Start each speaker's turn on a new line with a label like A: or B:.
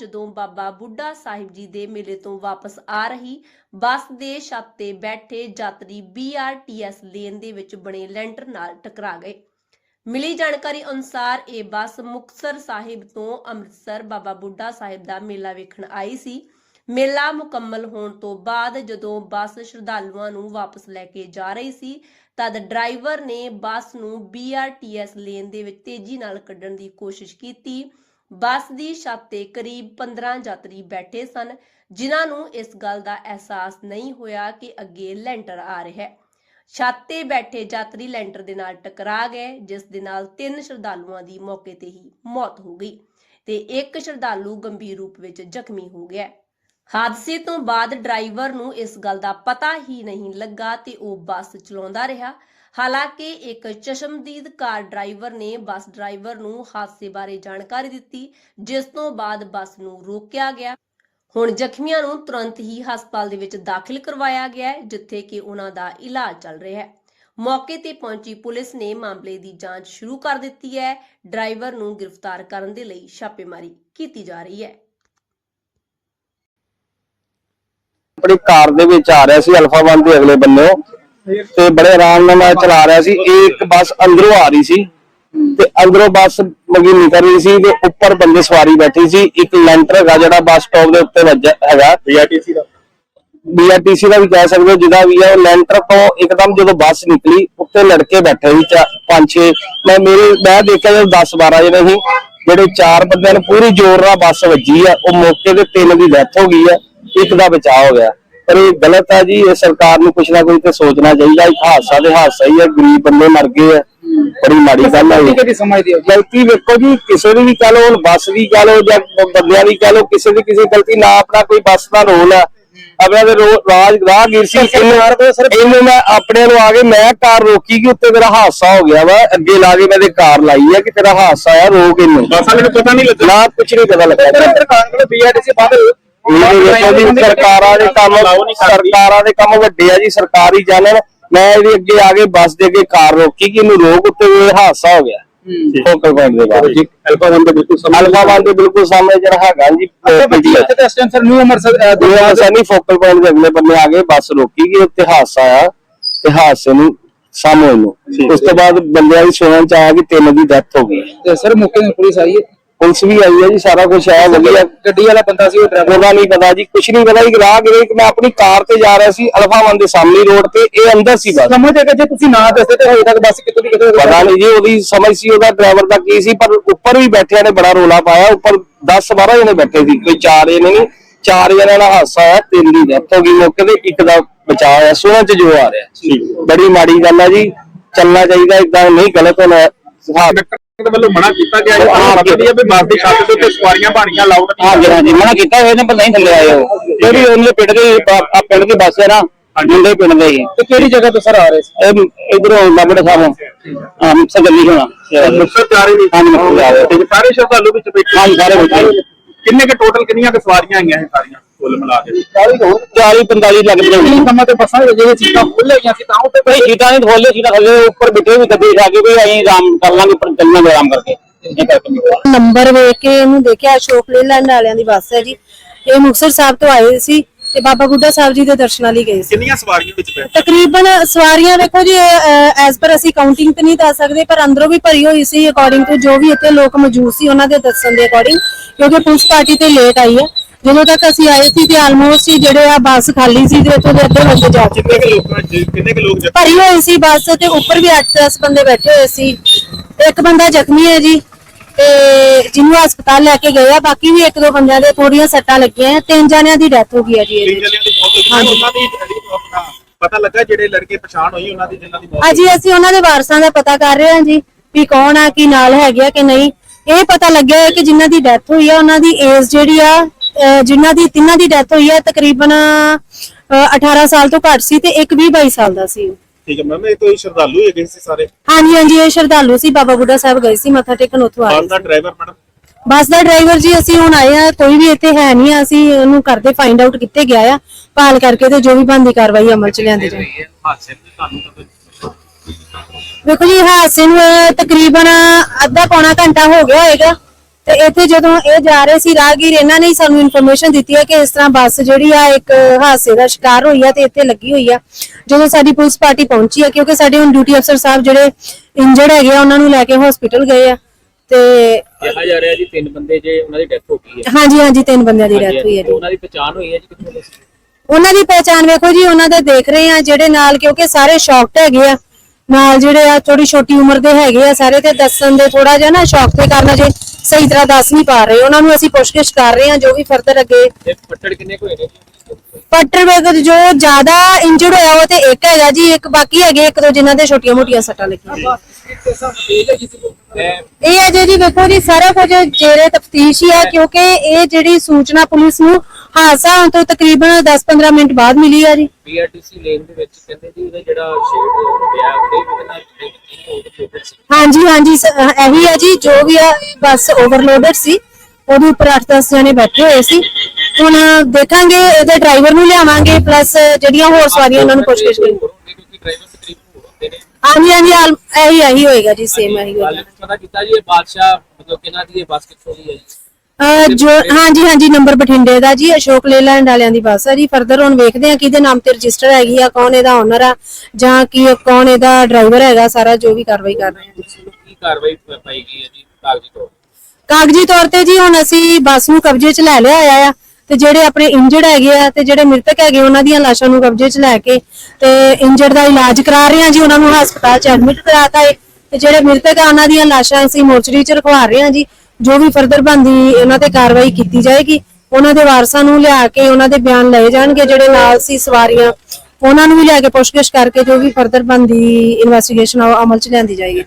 A: ਜਦੋਂ ਬਾਬਾ ਬੁੱਢਾ ਸਾਹਿਬ ਜੀ ਦੇ ਮੇਲੇ ਤੋਂ ਵਾਪਸ ਆ ਰਹੀ, ਬੱਸ ਦੇ ਛੱਤ ਤੇ ਬੈਠੇ ਯਾਤਰੀ BRTS ਲੇਨ ਦੇ ਵਿੱਚ ਬਣੇ ਲੈਂਟਰ ਨਾਲ ਟਕਰਾ ਗਏ। ਮਿਲੀ ਜਾਣਕਾਰੀ ਅਨੁਸਾਰ ਇਹ ਬੱਸ ਮੁਕਤਸਰ ਸਾਹਿਬ ਤੋਂ ਅੰਮ੍ਰਿਤਸਰ ਬਾਬਾ ਬੁੱਢਾ ਸਾਹਿਬ ਦਾ ਮੇਲਾ ਵੇਖਣ ਆਈ ਸੀ। ਮੇਲਾ ਮੁਕੰਮਲ ਹੋਣ ਤੋਂ ਬਾਅਦ ਜਦੋਂ ਬੱਸ ਸ਼ਰਧਾਲੂਆਂ ਨੂੰ ਵਾਪਸ ਲੈ ਕੇ ਜਾ ਰਹੀ ਸੀ, ਤਦ ਡਰਾਈਵਰ ਨੇ ਬੱਸ ਨੂੰ BRTS ਲੇਨ ਦੇ ਵਿੱਚ ਤੇਜ਼ੀ ਨਾਲ ਕੱਢਣ ਦੀ ਕੋਸ਼ਿਸ਼ ਕੀਤੀ। ਬੱਸ ਦੀ ਛੱਤ ਤੇ ਕਰੀਬ 15 ਯਾਤਰੀ ਬੈਠੇ ਸਨ, ਜਿਨ੍ਹਾਂ ਨੂੰ ਇਸ ਗੱਲ ਦਾ ਅਹਿਸਾਸ ਨਹੀਂ ਹੋਇਆ ਕਿ ਅੱਗੇ ਲੈਂਟਰ ਆ ਰਿਹਾ ਹੈ। ਛੱਤ ਤੇ ਬੈਠੇ ਯਾਤਰੀ ਲੈਂਟਰ ਦੇ ਨਾਲ ਟਕਰਾ ਗਏ, ਜਿਸ ਦੇ ਨਾਲ ਤਿੰਨ ਸ਼ਰਧਾਲੂਆਂ ਦੀ ਮੌਕੇ ਤੇ ਹੀ ਮੌਤ ਹੋ ਗਈ ਤੇ ਇੱਕ ਸ਼ਰਧਾਲੂ ਗੰਭੀਰ ਰੂਪ ਵਿੱਚ ਜ਼ਖਮੀ ਹੋ ਗਿਆ ਹਾਦਸੇ ਤੋਂ ਬਾਅਦ ਡਰਾਈਵਰ ਨੂੰ ਇਸ ਗੱਲ ਦਾ ਪਤਾ ਹੀ ਨਹੀਂ ਲੱਗਾ ਤੇ ਉਹ ਬੱਸ ਚਲਾਉਂਦਾ ਰਿਹਾ। ਹਾਲਾਂਕਿ ਇੱਕ ਚਸ਼ਮਦੀਦ ਕਾਰ ਡਰਾਈਵਰ ਨੇ ਬੱਸ ਡਰਾਈਵਰ ਨੂੰ ਹਾਦਸੇ ਬਾਰੇ ਜਾਣਕਾਰੀ ਦਿੱਤੀ, ਜਿਸ ਤੋਂ ਬਾਅਦ ਬੱਸ ਨੂੰ ਰੋਕਿਆ ਗਿਆ। ਹੁਣ ਜ਼ਖਮੀਆਂ ਨੂੰ ਤੁਰੰਤ ਹੀ ਹਸਪਤਾਲ ਦੇ ਵਿੱਚ ਦਾਖਲ ਕਰਵਾਇਆ ਗਿਆ ਹੈ, ਜਿੱਥੇ ਕਿ ਉਹਨਾਂ ਦਾ ਇਲਾਜ ਚੱਲ ਰਿਹਾ ਹੈ। ਮੌਕੇ ਤੇ ਪਹੁੰਚੀ ਪੁਲਿਸ ਨੇ ਮਾਮਲੇ ਦੀ ਜਾਂਚ ਸ਼ੁਰੂ ਕਰ ਦਿੱਤੀ ਹੈ। ਡਰਾਈਵਰ ਨੂੰ ਗ੍ਰਿਫਤਾਰ ਕਰਨ ਦੇ ਲਈ ਛਾਪੇਮਾਰੀ ਕੀਤੀ ਜਾ ਰਹੀ ਹੈ।
B: ਆਪਣੀ ਕਾਰ ਦੇ ਵਿੱਚ ਆ ਰਿਹਾ ਸੀ, ਅਲਫਾ 1 ਦੇ ਅਗਲੇ ਬੰਨੇੋਂ। ਤੇ ਬੜੇ ਆਰਾਮ ਨਾਲ ਮੈਂ ਚਲਾ ਰਿਹਾ ਸੀ। ਇਹ ਇੱਕ ਬੱਸ ਅੰਦਰੋਂ ਆ ਰਹੀ ਸੀ ਤੇ ਅੰਦਰੋਂ ਬੱਸ ਮਗੀ ਨਿਕਲ ਰਹੀ ਸੀ ਤੇ ਉੱਪਰ ਬੰਦੇ ਸਵਾਰੀ ਬੈਠੀ ਸੀ। ਇੱਕ ਲੈਂਟਰ ਹੈਗਾ ਜਿਹੜਾ ਬੱਸ ਸਟਾਪ ਦੇ ਉੱਤੇ ਵੱਜਾ ਹੈਗਾ।
C: ਬੀਆਰਟੀਸੀ ਦਾ।
B: ਬੀਆਰਟੀਸੀ ਦਾ ਵੀ ਕਹਿ ਸਕਦੇ ਹੋ ਜਿਹਦਾ ਵੀ ਹੈ ਉਹ ਲੈਂਟਰ ਤੋਂ ਇੱਕਦਮ ਜਦੋਂ ਬੱਸ ਨਿਕਲੀ ਉੱਤੇ ਲੜਕੇ ਬੈਠੇ ਸੀ ਪੰਜ ਛੇ ਮੈਂ ਮੇਰੇ ਮੈਂ ਦੇਖਿਆ ਜਦੋਂ 10 12 ਜਣੇ ਸੀ ਜਿਹੜੇ ਚਾਰ ਬੰਦਿਆਂ ਨੂੰ ਪੂਰੀ ਜ਼ੋਰ ਨਾਲ ਬੱਸ ਵੱਜੀ ਆ ਉਹ ਮੌਕੇ ਤੇ ਤਿੰਨ ਦੀ ਡੈਥ ਹੋ ਗਈ ਆ ਇੱਕ ਦਾ ਬਚਾਅ ਹੋ ਗਿਆ। ਪਰ ਇਹ ਗਲਤ ਹੈ ਜੀ ਇਹ ਸਰਕਾਰ ਨੂੰ ਕੁਛ ਨਾ ਕੁਛ ਤੇ ਸੋਚਣਾ ਚਾਹੀਦਾ ਇੱਕ ਹਾਦਸਾ ਦੇ ਹਾਦਸਾ ਹੀ ਹੈ ਗਰੀਬ ਬੰਦੇ ਮਰ ਗਏ ਆ। ਬੜੀ ਮਾੜੀ ਗੱਲ ਹੈ ਇਹ।
C: ਕਿਹੜੀ ਸਮਝਦੇ ਹੋ
B: ਗਲਤੀ ਵੇਖੋ ਜੀ ਕਿਸੇ ਦੀ ਵੀ ਕਹ ਲਓ ਹੁਣ ਬੱਸ ਦੀ ਕਹ ਲਓ ਜਾਂ ਬੰਦਿਆਂ ਦੀ ਕਹ ਲਓ ਕਿਸੇ ਦੀ ਕਿਸੇ ਗਲਤੀ ਨਾ ਆਪਣਾ ਕੋਈ ਬੱਸ ਦਾ ਰੋਲ ਹੈ ਅਗਲਾ ਦੇ ਰਾਜ ਰਾਹਗੀਰ ਸੀ ਇਹਨੂੰ ਮੈਂ ਆਪਣੇ ਨੂੰ ਆ ਕੇ ਮੈਂ ਕਾਰ ਰੋਕੀ ਕਿ ਉੱਤੇ ਮੇਰਾ ਹਾਦਸਾ ਹੋ ਗਿਆ ਵਾ। ਅੱਗੇ ਲਾ ਕੇ ਮੈਂ ਤੇ ਕਾਰ ਲਾਈ ਹੈ ਕਿ ਤੇਰਾ ਹਾਦਸਾ ਆ ਰੋਕ ਇਹਨੂੰ।
C: ਬਸ ਵਾਲੇ ਨੂੰ ਪਤਾ ਨਹੀਂ ਲੱਗਾ
B: ਨਾ ਕੁਛ ਨਹੀਂ ਪਤਾ ਲੱਗਾ
C: ਸਰਕਾਰ ਕੋਲ ਬੀਆਰਟੀਸੀ ਬੰਦ
B: ਇਹ ਜੀ ਸਰਕਾਰਾਂ ਦੇ ਕੰਮ ਸਰਕਾਰਾਂ ਦੇ ਕੰਮ ਵੱਡੇ ਆ ਜੀ ਸਰਕਾਰੀ ਜਾਣਨ ਮੈਂ ਇਹਦੇ ਅੱਗੇ ਆ ਕੇ ਬੱਸ ਦੇ ਅੱਗੇ ਕਾਰ ਰੋਕੀ ਕਿ ਇਹਨੂੰ ਰੋਕ ਉੱਤੇ ਹਾਦਸਾ ਹੋ ਗਿਆ। ਫੋਕਲ ਪੁਆਇੰਟ ਦੇ ਬਾਅਦ।
C: ਜੀ ਅਲਫਾ ਵਨ ਦੇ ਬਿਲਕੁਲ ਸਮਝ
B: ਅਲਫਾ ਵਨ ਦੇ ਬਿਲਕੁਲ ਸਾਹਮਣੇ ਜਿਹੜਾ ਹੈਗਾ ਜੀ
C: ਉੱਥੇ ਤੇ ਸਟੈਂਸਰ ਨਿਊ ਅੰਮ੍ਰਿਤਸਰ ਅਹ,
B: ਦੋ ਅਸਾਨੀ ਫੋਕਲ ਪੁਆਇੰਟ ਦੇ ਅਗਲੇ ਬੰਨੇ ਆ ਗਏ ਬੱਸ ਰੋਕੀ ਕਿ ਉੱਤੇ ਹਾਦਸਾ ਆਇਆ ਤੇ ਹਾਦਸੇ ਨੂੰ ਸਾਹਮਣੇ ਨੂੰ। ਉਸ ਤੋਂ ਬਾਅਦ ਬੰਦਿਆਂ ਦੀ ਸੁਣਨ ਚ ਆਇਆ ਕਿ ਤਿੰਨ ਦੀ ਡੈਥ ਹੋ ਗਈ।
C: ਤੇ ਸਰ ਮੌਕੇ ਤੇ ਪੁਲਿਸ ਆਈ ਹੈ?
B: ਪੁਲਿਸ ਵੀ ਆਈ ਹੈ ਜੀ ਸਾਰਾ ਕੁਝ ਆਇਆ ਵਧੀਆ।
C: ਗੱਡੀ ਵਾਲਾ ਬੰਦਾ ਸੀ ਉਹ ਡਰਾਈਵਰ
B: ਉਹਦਾ ਨਹੀਂ ਪਤਾ ਜੀ ਕੁਝ ਨਹੀਂ ਪਤਾ ਕਿ ਰਾਹ ਕਿਵੇਂ ਕਿ ਮੈਂ ਆਪਣੀ ਕਾਰ ਤੇ ਜਾ ਰਿਹਾ ਸੀ ਅਲਫਾ ਵਨ ਦੇ ਸਾਹਮਣੇ ਰੋਡ ਤੇ ਇਹ ਅੰਦਰ ਸੀ ਬੱਸ।
C: ਸਮਝਦੇ ਕਿ ਜੇ ਤੁਸੀਂ ਨਾ ਦੱਸਦੇ ਤੇ ਹੋਏ ਤੱਕ ਬੱਸ ਕਿੱਥੋਂ ਦੀ ਕਿੱਥੋਂ
B: ਪਤਾ ਨਹੀਂ ਜੀ ਉਹਦੀ ਸਮਝ ਸੀ ਉਹਦਾ ਡਰਾਈਵਰ ਦਾ ਕੀ ਸੀ ਪਰ ਉੱਪਰ ਵੀ ਬੈਠਿਆਂ ਨੇ ਬੜਾ ਰੋਲਾ ਪਾਇਆ ਉੱਪਰ 10 12 ਜਣੇ ਬੈਠੇ ਸੀ ਕੋਈ ਚਾਰ ਜਣੇ ਨਹੀਂ ਚਾਰ ਜਣਿਆਂ ਦਾ ਹਾਦਸਾ ਹੈ ਤਿੰਨ ਦੀ ਡੈਥ ਹੋ ਗਈ ਮੌਕੇ ਤੇ ਇੱਕ ਦਾ ਬਚਾਅ ਹੋਇਆ ਸੁਣਨ ਚ ਜੋ ਆ ਰਿਹਾ। ਬੜੀ ਮਾੜੀ ਗੱਲ ਹੈ ਜੀ ਚੱਲਣਾ ਚਾਹੀਦਾ ਇਦਾਂ ਨਹੀਂ ਗਲਤ ਹੋਣਾ ਹਾਂ
C: ਦੇ ਵੱਲੋਂ ਮਨਾ ਕੀਤਾ ਗਿਆ ਹੈ। ਆਹ ਮਤਲਬ ਇਹ ਹੈ ਵੀ ਬੱਸ ਦੀ ਛੱਤ ਦੇ ਉੱਤੇ ਸਵਾਰੀਆਂ ਬਾਣੀਆਂ ਲਾਉਣ
B: ਹਾਂ ਜੀ ਹਾਂ ਜੀ ਮਨਾ ਕੀਤਾ ਹੋਇਆ ਨੇ ਪਰ ਨਹੀਂ ਥੱਲੇ ਆਏ ਉਹ। ਜਿਹੜੀ ਉਹਨੇ ਪਿੰਡ ਦੇ ਆ ਪਿੰਡ ਦੀ ਬੱਸ ਹੈ ਨਾ ਮੁੰਡੇ ਪਿੰਡ ਦੇ ਹੀ।
C: ਤੇ ਕਿਹੜੀ ਜਗ੍ਹਾ ਤੋਂ ਸਰ ਆ ਰਹੇ ਸੀ?
B: ਇਧਰੋਂ ਬਾਬੜੇ ਸਾਹਿਬ ਹਾਂ ਸਗਲੀ ਹੋਣਾ।
C: ਜਾ ਰਹੇ
B: ਹਾਂ।
C: ਤੇ ਸਾਰੇ ਸ਼ਰਧਾਲੂ ਵਿੱਚ ਬੈਠੇ
B: ਹਾਂ ਜੀ, ਸਾਰੇ ਬੈਠੇ।
C: ਕਿੰਨੇ ਕੇ ਟੋਟਲ ਕਿੰਨੀਆਂ ਕੁ ਸਵਾਰੀਆਂ ਆਈਆਂ ਇਹ ਸਾਰੀਆਂ? ਕੁੱਲ ਮਿਲਾ ਕੇ।
B: 40 45 ਲੱਗ
C: ਇਹ
B: ਪਏ
C: ਕੰਮਾਂ ਤੇ ਬੱਸਾਂ ਦੇ ਜਿਹੜੇ ਸੀਟਾਂ ਖੁੱਲ ਗਈਆਂ ਸੀ ਤਾਂ ਉਹ ਤੇ
B: ਭਾਈ ਸੀਟਾਂ ਨਹੀਂ ਖੋਲੇ ਸੀਟਾਂ ਥੱਲੇ ਉੱਪਰ ਬਿਠੇ ਵੀ ਗੱਡੀ ਜਾ ਕੇ ਵੀ ਅਸੀਂ ਆਰਾਮ ਕਰ ਲਾਂਗੇ ਉੱਪਰ ਚੱਲਾਂਗੇ ਆਰਾਮ ਕਰਕੇ। ਇਹ ਕਰਕੇ ਨਹੀਂ ਹੋਇਆ।
D: ਨੰਬਰ ਵੇਖ ਕੇ ਇਹਨੂੰ ਦੇਖਿਆ ਅਸ਼ੋਕ ਲੇਲੈਂਡ ਵਾਲਿਆਂ ਦੀ ਬੱਸ ਹੈ ਜੀ। ਇਹ ਮੁਕਤਸਰ ਸਾਹਿਬ ਤੋਂ ਆਏ ਸੀ ਤੇ ਬਾਬਾ ਬੁੱਢਾ ਸਾਹਿਬ ਜੀ ਦੇ ਦਰਸ਼ਨਾਂ ਲਈ ਗਏ ਸੀ।
C: ਕਿੰਨੀਆਂ ਸਵਾਰੀਆਂ ਵਿੱਚ ਬੈਠੇ?
D: ਤਕਰੀਬਨ ਸਵਾਰੀਆਂ ਵੇਖੋ ਜੀ ਐਸ ਪਰ ਅਸੀਂ ਕਾਊਂਟਿੰਗ ਤੇ ਨਹੀਂ ਦੱਸ ਸਕਦੇ ਪਰ ਅੰਦਰੋਂ ਵੀ ਭਰੀ ਹੋਈ ਸੀ ਅਕੋਰਡਿੰਗ ਟੂ ਜੋ ਵੀ ਇੱਥੇ ਲੋਕ ਮੌਜੂਦ ਸੀ ਉਹਨਾਂ ਦੇ ਦੱਸਣ ਦੇ ਅਕੋਰਡਿੰਗ ਕਿਉਂਕਿ ਪੁਲਿਸ ਪਾਰਟੀ ਤੇ ਲੇਟ ਆਈ ਹੈ। ਜਦੋਂ ਤੱਕ ਅਸੀਂ ਆਏ ਸੀ ਤੇ ਆਲਮੋਸਟ ਜਿਹੜੇ ਆ ਬੱਸ ਖਾਲੀ ਸੀ ਤੇ ਉੱਥੋਂ ਦੇ ਅੱਧੇ ਬੰਦੇ ਜਾ ਚੁੱਕੇ ਸੀ।
C: ਕਿੰਨੇ ਕੁ ਲੋਕ ਜ਼ਖਮੀ
D: ਭਰੀ ਹੋਈ ਸੀ ਬੱਸ ਤੇ ਉੱਪਰ ਵੀ 8-10 ਬੰਦੇ ਬੈਠੇ ਹੋਏ ਸੀ। ਇੱਕ ਬੰਦਾ ਜ਼ਖਮੀ ਹੈ ਜੀ ਤੇ ਜਿਹਨੂੰ ਹਸਪਤਾਲ ਲੈ ਕੇ ਗਏ ਆ ਬਾਕੀ ਵੀ ਇੱਕ ਦੋ ਬੰਦਿਆਂ ਦੇ ਥੋੜੀਆਂ ਸੱਟਾਂ ਲੱਗੀਆਂ ਆ। ਤਿੰਨ ਜਣਿਆਂ ਦੀ ਡੈਥ ਹੋ ਗਈ ਹੈ ਜੀ
C: ਤਿੰਨ
D: ਇਹਦੀ
C: ਜਣਿਆਂ ਦੀ ਮੌਤ ਹੋਈ ਹੈ ਉਹਨਾਂ ਦੀ ਜਿਹੜੀ ਆਪਣਾ ਪਤਾ ਲੱਗਾ ਜਿਹੜੇ ਲੜਕੇ ਪਛਾਣ ਹੋਈ ਉਹਨਾਂ ਦੀ ਜਿਨ੍ਹਾਂ ਦੀ ਮੌਤ
D: ਅਜੀ ਅਸੀਂ ਉਹਨਾਂ ਦੇ ਵਾਰਸਾਂ ਦਾ ਪਤਾ ਕਰ ਰਹੇ ਹਾਂ ਜੀ ਵੀ ਕੌਣ ਆ ਕੀ ਨਾਲ ਹੈਗੇ ਆ ਕਿ ਨਹੀਂ। ਇਹ ਪਤਾ ਲੱਗਿਆ ਹੈ ਕਿ ਜਿਨ੍ਹਾਂ ਦੀ ਡੈਥ ਹੋਈ ਆ ਉਹਨਾਂ ਦੀ ਏਜ ਜਿਹੜੀ ਆ ਜਿਨ੍ਹਾਂ ਦੀ ਤਿੰਨਾਂ ਦੀ ਡੈਥ ਹੋਈ ਆ ਤਕਰੀਬਨ ਅਹ 18 ਸਾਲ ਤੋਂ ਘੱਟ ਸੀ ਤੇ ਇੱਕ 20 22 ਸਾਲ ਦਾ ਸੀ।
C: ਠੀਕ ਹੈ ਮੈਮ ਇਹ ਕੋਈ ਸ਼ਰਧਾਲੂ ਹੈਗੇ ਸੀ ਸਾਰੇ?
D: ਹਾਂਜੀ ਹਾਂਜੀ ਇਹ ਸ਼ਰਧਾਲੂ ਸੀ। ਬਾਬਾ ਬੁੱਢਾ ਸਾਹਿਬ ਗਏ ਸੀ ਮੱਥਾ ਟੇਕਣ ਉੱਥੋਂ ਆਏ
C: ਬੱਸ ਦਾ ਡਰਾਈਵਰ ਮੈਡਮ?
D: ਬੱਸ ਦਾ ਡਰਾਈਵਰ ਜੀ ਅਸੀਂ ਹੁਣ ਆਏ ਆ ਕੋਈ ਵੀ ਇੱਥੇ ਹੈ ਨਹੀਂ ਆ ਅਸੀਂ ਉਹਨੂੰ ਕਰਦੇ ਫਾਈਂਡ ਆਊਟ ਕਿੱਥੇ ਗਿਆ ਆ। ਭਾਲ ਕਰਕੇ ਤੇ ਜੋ ਵੀ ਬੰਦੀ ਕਾਰਵਾਈ ਅਮਲ ਚ ਲਿਆਂਦੀ ਜਾਏ।
C: ਹਾਦਸੇ ਦੀ ਤੁਹਾਨੂੰ ਤਾਂ
D: ਵੇਖੋ ਜੀ ਹਾਦਸੇ ਨੂੰ ਤਕਰੀਬਨ ਅੱਧਾ ਪੌਣਾ ਘੰਟਾ ਹੋ ਗਿਆ ਹੋਏਗਾ। ਤੇ ਇੱਥੇ ਜਦੋਂ ਇਹ ਜਾ ਰਹੇ ਸੀ ਰਾਹਗੀਰ ਇਹਨਾਂ ਨੇ ਸਾਨੂੰ ਇਨਫੋਰਮੇਸ਼ਨ ਦਿੱਤੀ ਹੈ ਕਿ ਇਸ ਤਰ੍ਹਾਂ ਬੱਸ ਜਿਹੜੀ ਆ ਇੱਕ ਹਾਦਸੇ ਦਾ ਸ਼ਿਕਾਰ ਹੋਈ ਆ ਤੇ ਇੱਥੇ ਲੱਗੀ ਹੋਈ ਆ। ਜਦੋਂ ਸਾਡੀ ਪੁਲਿਸ ਪਾਰਟੀ ਪਹੁੰਚੀ ਆ ਕਿਉਂਕਿ ਸਾਡੇ ਹੁਣ ਡਿਊਟੀ ਅਫਸਰ ਸਾਹਿਬ ਜਿਹੜੇ ਇੰਜਰਡ ਹੈਗੇ ਆ ਉਹਨਾਂ ਨੂੰ ਲੈ ਕੇ ਹਸਪੀਟਲ ਗਏ ਆ ਤੇ
E: ਕਿਹਾ ਜਾ ਰਿਹਾ ਜੀ ਤਿੰਨ ਬੰਦੇ ਜੇ ਉਹਨਾਂ ਦੀ ਡੈਥ ਹੋ ਗਈ ਹੈ।
D: ਹਾਂਜੀ ਹਾਂਜੀ ਤਿੰਨ ਬੰਦਿਆਂ ਦੀ ਡੈਥ ਹੋਈ ਹੈ ਜੀ।
E: ਉਹਨਾਂ ਦੀ ਪਛਾਣ ਹੋਈ ਹੈ ਜੀ ਕਿੱਥੋਂ ਦੇ ਸੀ?
D: ਉਹਨਾਂ ਦੀ ਪਹਿਚਾਣ ਵੇਖੋ ਜੀ ਉਹਨਾਂ ਦੇ ਦੇਖ ਰਹੇ ਆ ਜਿਹੜੇ ਨਾਲ ਕਿਉਂਕਿ ਸਾਰੇ ਸ਼ੌਕਡ ਹੈਗੇ ਆ। ਨਾਲ ਜਿਹੜੇ ਆ ਥੋੜੀ ਛੋਟੀ ਉਮਰ ਦੇ ਹੈਗੇ ਆ ਸਾਰੇ ਤੇ ਦੱਸਣ ਦੇ ਥੋੜਾ ਜਿਹਾ ਨਾ ਸ਼ੌਕ ਦੇ ਕਾਰਨ ਜੇ ਸਹੀ ਤਰ੍ਹਾਂ ਦੱਸ ਨਹੀਂ ਪਾ ਰਹੇ। ਉਹਨਾਂ ਨੂੰ ਅਸੀਂ ਪੁੱਛਗਿੱਛ ਕਰ ਰਹੇ ਆ ਜੋ ਵੀ ਫਰਦਰ ਅੱਗੇ।
E: ਫੱਟੜ ਕਿੰਨੇ ਕੁ ਹੋਏ ਨੇ? ਜੀ
D: ਪੱਟਰ ਜੋ ਜ਼ਿਆਦਾ ਇੰਜਰਡ ਹੋਇਆ ਉਹ ਤੇ ਇੱਕ ਹੈਗਾ ਜੀ ਇੱਕ ਬਾਕੀ ਹੈਗੇ ਇੱਕ ਦੋ ਜਿਨ੍ਹਾਂ ਦੇ ਛੋਟੀਆਂ ਮੋਟੀਆਂ ਸੱਟਾਂ ਲੱਗੀਆਂ।
E: ਮੈਂ
D: ਇਹ ਅਜੇ ਜੀ ਵੇਖੋ ਜੀ ਸਾਰਾ ਕੁਝ ਜੇਰੇ ਤਫਤੀਸ਼ ਹੀ ਆ ਕਿਉਂਕਿ ਇਹ ਜਿਹੜੀ ਸੂਚਨਾ ਪੁਲਿਸ ਨੂੰ ਹਾਦਸਾ ਤੋਂ ਤਕਰੀਬਨ 10-15 ਮਿੰਟ ਬਾਅਦ ਮਿਲੀ ਆ ਜੀ।
E: ਪੀਆਰਟੀਸੀ ਲੇਨ ਦੇ ਵਿੱਚ ਕਹਿੰਦੇ ਜੀ ਉਹਦਾ ਜਿਹੜਾ ਸ਼ੇਡ ਪਿਆ ਉਹਦੇ ਉਹਦੇ ਓਵਰਲੋਡਡ ਸੀ।
D: ਹਾਂਜੀ ਹਾਂਜੀ ਸ- ਅਹ ਇਹੀ ਆ ਜੀ ਜੋ ਵੀ ਆ ਬੱਸ ਓਵਰਲੋਡਡ ਸੀ। ਉਹਦੇ ਉੱਪਰ 8-10 ਜਣੇ ਬੈਠੇ ਹੋਏ ਸੀ। ਹੁਣ ਦੇਖਾਂਗੇ ਇਹਦੇ ਡਰਾਈਵਰ ਨੂੰ ਲਿਆਵਾਂਗੇ ਪਲੱਸ ਜਿਹੜੀਆਂ ਹੋਰ ਸਵਾਰੀਆਂ ਉਹਨਾਂ ਨੂੰ ਪੁੱਛਗਿੱਛ ਕਰਾਂਗੇ
E: ਕਿਉਂਕਿ ਡਰਾਈਵਰ ਤਕਰੀਬਨ ਹੋਰ ਹੁੰਦੇ ਨੇ।
D: ਹਾਂਜੀ ਹਾਂਜੀ ਆਲ- ਇਹੀ ਇਹੀ ਹੋਏਗਾ ਜੀ ਸੇਮ ਇਹੀ ਹੋਏਗਾ।
E: ਪਤਾ ਕੀਤਾ ਜੀ ਇਹ ਬਾਦਸ਼ਾਹ ਮਤਲਬ ਕਿਹਨਾਂ ਦੀ ਇਹ ਬੱਸ ਕਿੱਥੋਂ ਦੀ ਹੈ ਜੀ?
D: ਅਹ ਜੋ ਹਾਂਜੀ ਹਾਂਜੀ ਨੰਬਰ ਬਠਿੰਡੇ ਦਾ ਜੀ ਅਸ਼ੋਕ ਲੇਲੈਂਡ ਵਾਲਿਆਂ ਦੀ ਬੱਸ ਹੈ ਜੀ। ਫਰਦਰ ਹੁਣ ਵੇਖਦੇ ਆ ਕਿਹਦੇ ਨਾਮ ਤੇ ਰਜਿਸਟਰ ਹੈਗੀ ਆ ਕੌਣ ਇਹਦਾ ਓਨਰ ਆ ਜਾਂ ਕੀ ਕੌਣ ਇਹਦਾ ਡਰਾਈਵਰ ਹੈਗਾ ਸਾਰਾ ਜੋ ਵੀ ਕਾਰਵਾਈ ਕਰ ਰਹੇ ਆ।
E: ਕੀ ਕਾਰਵਾਈ ਪਾਈ ਗਈ ਹੈ ਜੀ ਕਾਗਜ਼ੀ ਤੌਰ ਤੇ?
D: ਕਾਗਜ਼ੀ ਤੌਰ ਤੇ ਜੀ ਹੁਣ ਅਸੀਂ ਬੱਸ ਨੂੰ ਕਬਜ਼ੇ 'ਚ ਲੈ ਲਿਆ ਹੋਇਆ ਆ ਤੇ ਜਿਹੜੇ ਆਪਣੇ ਇੰਜਰਡ ਹੈਗੇ ਆ ਤੇ ਜਿਹੜੇ ਮ੍ਰਿਤਕ ਹੈਗੇ ਉਹਨਾਂ ਦੀਆਂ ਲਾਸ਼ਾਂ ਨੂੰ ਕਬਜ਼ੇ 'ਚ ਲੈ ਕੇ ਤੇ ਇੰਜਰਡ ਦਾ ਇਲਾਜ ਕਰਾ ਰਹੇ ਆ ਜੀ ਉਹਨਾਂ ਨੂੰ ਹਸਪਤਾਲ 'ਚ ਐਡਮਿਟ ਕਰਾਤਾ ਹੈ ਤੇ ਜਿਹੜੇ ਮ੍ਰਿਤਕ ਆ ਉਹਨਾਂ ਦੀਆਂ ਲਾਸ਼ਾਂ ਅਸੀਂ ਮੋਰਚਰੀ 'ਚ ਰਖਵਾ ਰਹੇ ਆ ਜੀ ਜੋ ਵੀ ਫਰਦਰ ਬੰਦੀ ਉਹਨਾਂ ਤੇ ਕਾਰਵਾਈ ਕੀਤੀ ਜਾਏਗੀ, ਉਹਨਾਂ ਦੇ ਵਾਰਸਾਂ ਨੂੰ ਲਿਆ ਕੇ ਉਹਨਾਂ ਦੇ ਬਿਆਨ ਲਏ ਜਾਣਗੇ, ਜਿਹੜੇ ਨਾਲ ਸੀ ਸਵਾਰੀਆਂ, ਉਹਨਾਂ ਨੂੰ ਵੀ ਲਿਆ ਕੇ ਪੁੱਛਗਿੱਛ ਕਰਕੇ ਜੋ ਵੀ ਫਰਦਰ ਬੰਦੀ ਇਨਵੈਸਟੀਗੇਸ਼ਨ ਅਮਲ 'ਚ ਲਿਆਂਦੀ ਜਾਏਗੀ।